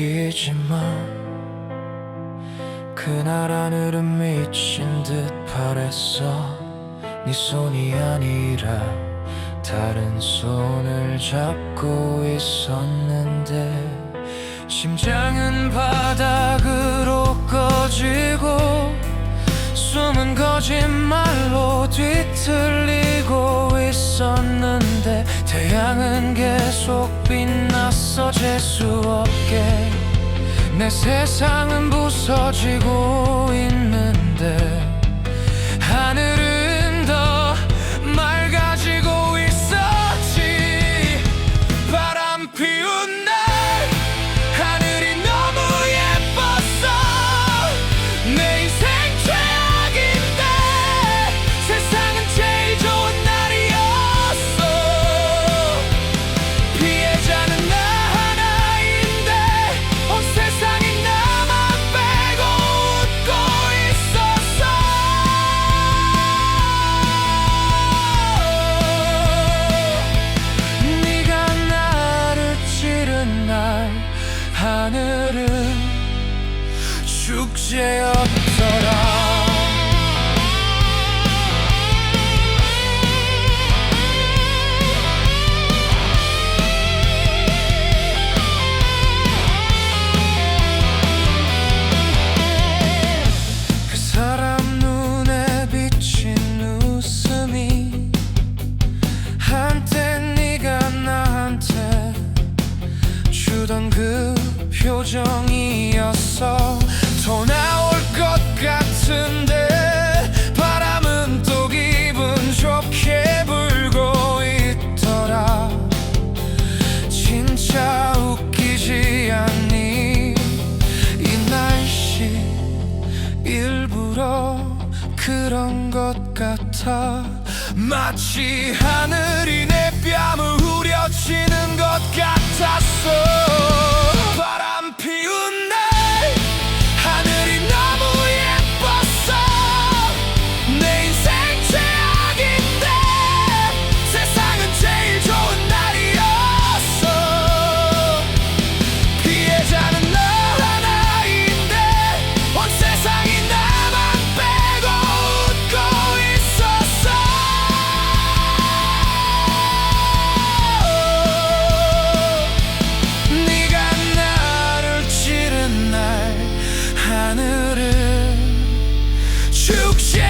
느끼지만 그날 하늘은 미친 듯 바랬어. 네 손이 아니라 다른 손을 잡고 있었는데 심장은 바닥으로 꺼지고 숨은 거짓말로 뒤틀리고 있었는데 태양은 계속 빛났어. 재수 없게 내 세상은 부서지고 있는데 하늘 찌른 날 하늘은 축제였더라 표정이었어 더 나올 것 같은데 바람은 또 기분 좋게 불고 있더라. 진짜 웃기지 않니? 이 날씨 일부러 그런 것 같아. 마치 하늘이 내뺨 Duke. change.